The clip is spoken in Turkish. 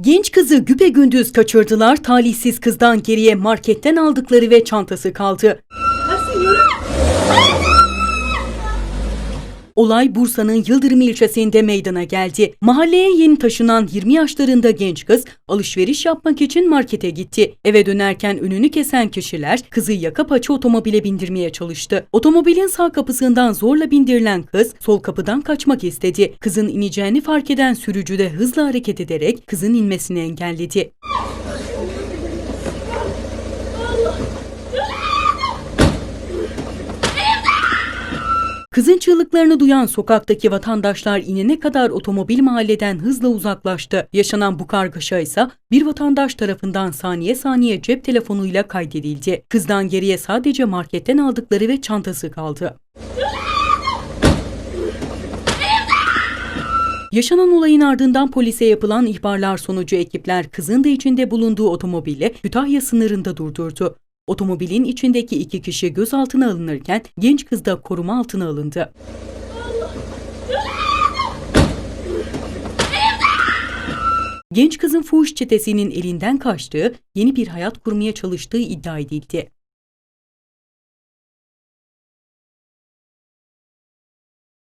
Genç kızı güpegündüz kaçırdılar. Talihsiz kızdan geriye marketten aldıkları ve çantası kaldı. Olay Bursa'nın Yıldırım ilçesinde meydana geldi. Mahalleye yeni taşınan 20 yaşlarında genç kız alışveriş yapmak için markete gitti. Eve dönerken önünü kesen kişiler kızı yaka paça otomobile bindirmeye çalıştı. Otomobilin sağ kapısından zorla bindirilen kız sol kapıdan kaçmak istedi. Kızın ineceğini fark eden sürücü de hızla hareket ederek kızın inmesini engelledi. Kızın çığlıklarını duyan sokaktaki vatandaşlar inene kadar otomobil mahalleden hızla uzaklaştı. Yaşanan bu kargaşa ise bir vatandaş tarafından saniye saniye cep telefonuyla kaydedildi. Kızdan geriye sadece marketten aldıkları ve çantası kaldı. Yaşanan olayın ardından polise yapılan ihbarlar sonucu ekipler kızın da içinde bulunduğu otomobili Kütahya sınırında durdurdu. Otomobilin içindeki iki kişi gözaltına alınırken genç kız da koruma altına alındı. Genç kızın fuhuş çetesinin elinden kaçtığı, yeni bir hayat kurmaya çalıştığı iddia edildi.